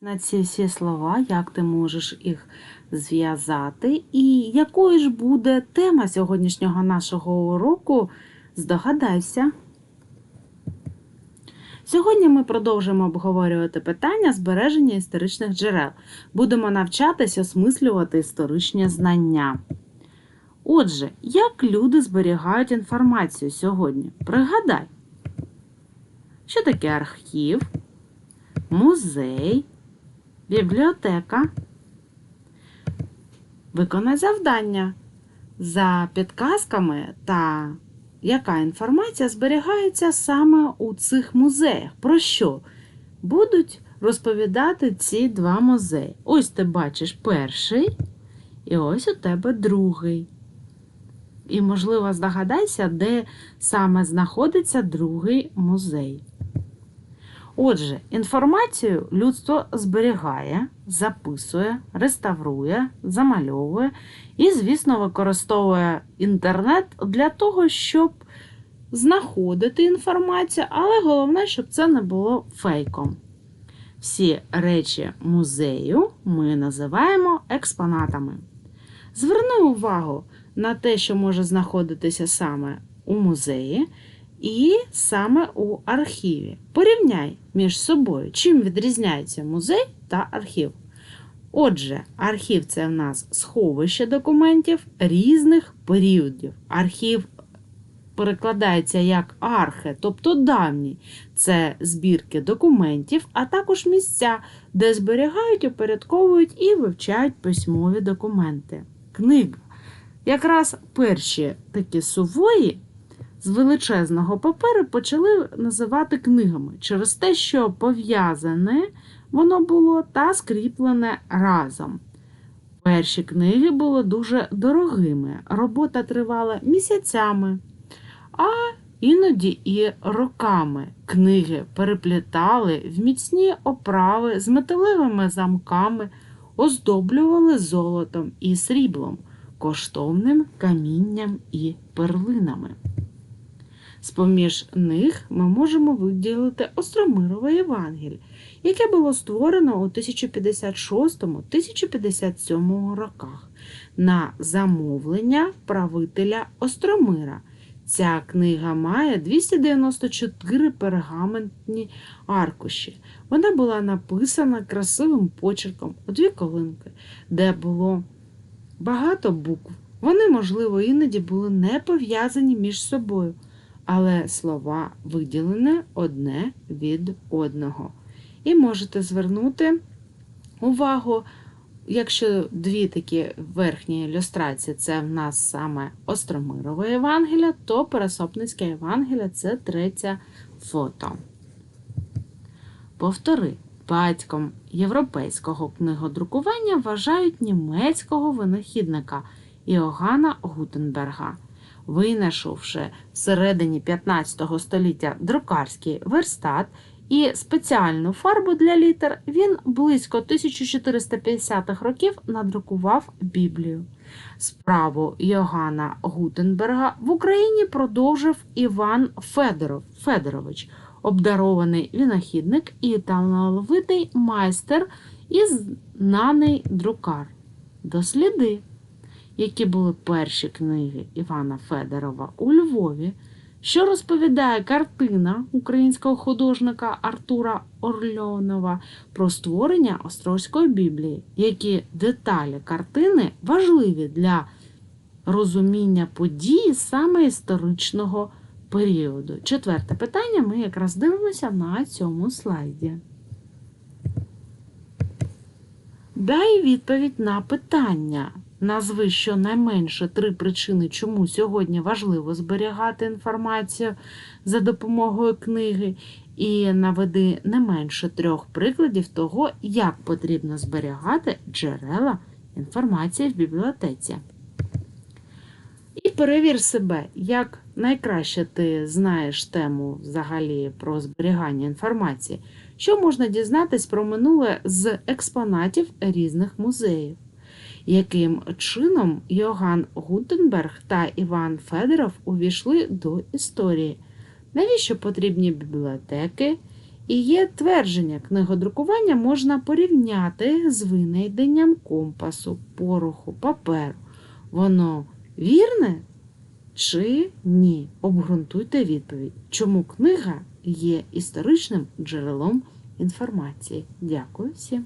на ці всі слова, як ти можеш їх зв'язати, і якою ж буде тема сьогоднішнього нашого уроку, здогадайся. Сьогодні ми продовжимо обговорювати питання збереження історичних джерел. Будемо навчатись осмислювати історичні знання. Отже, як люди зберігають інформацію сьогодні? Пригадай, що таке архів, музей, бібліотека. Виконай завдання за підказками та яка інформація зберігається саме у цих музеях. Про що будуть розповідати ці два музеї? Ось ти бачиш перший, і ось у тебе другий. І, можливо, здогадайся, де саме знаходиться другий музей. Отже, інформацію людство зберігає, записує, реставрує, замальовує і, звісно, використовує інтернет для того, щоб знаходити інформацію, але головне, щоб це не було фейком. Всі речі музею ми називаємо експонатами. Зверни увагу на те, що може знаходитися саме у музеї і саме у архіві. Порівняй між собою, чим відрізняється музей та архів. Отже, архів це в нас сховище документів різних періодів. Архів перекладається як архе, тобто давній. Це збірки документів, а також місця, де зберігають, упорядковують і вивчають письмові документи. Книга. Якраз перші такі сувої з величезного паперу почали називати книгами через те, що пов'язане воно було та скріплене разом. Перші книги були дуже дорогими, робота тривала місяцями, а іноді і роками. Книги переплітали в міцні оправи з металевими замками, оздоблювали золотом і сріблом, коштовним камінням і перлинами. З-поміж них ми можемо виділити Остромирове Євангель, яке було створено у 1056-1057 роках на замовлення правителя Остромира. Ця книга має 294 пергаментні аркуші. Вона була написана красивим почерком у дві колинки, де було багато букв. Вони, можливо, іноді були не пов'язані між собою але слова виділені одне від одного. І можете звернути увагу, якщо дві такі верхні ілюстрації це в нас саме Остромирове Євангелія, то Пересопницьке Євангелія це третє фото. Повтори. Батьком європейського книгодрукування вважають німецького винахідника Іоганна Гутенберга винайшовши всередині 15 століття друкарський верстат і спеціальну фарбу для літер, він близько 1450-х років надрукував Біблію. Справу Йоганна Гутенберга в Україні продовжив Іван Федоров, Федорович, обдарований винахідник і талановитий майстер і знаний друкар. Досліди які були перші книги Івана Федорова у Львові, що розповідає картина українського художника Артура Орльонова про створення Острозької Біблії, які деталі картини важливі для розуміння подій саме історичного періоду. Четверте питання ми якраз дивимося на цьому слайді. Дай відповідь на питання. Назви щонайменше три причини, чому сьогодні важливо зберігати інформацію за допомогою книги, і наведи не менше трьох прикладів того, як потрібно зберігати джерела інформації в бібліотеці. І перевір себе, як найкраще ти знаєш тему взагалі про зберігання інформації, що можна дізнатись про минуле з експонатів різних музеїв яким чином Йоган Гутенберг та Іван Федоров увійшли до історії, навіщо потрібні бібліотеки, І є твердження, книгодрукування можна порівняти з винайденням компасу, пороху, паперу. Воно вірне чи ні? Обґрунтуйте відповідь, чому книга є історичним джерелом інформації. Дякую всім.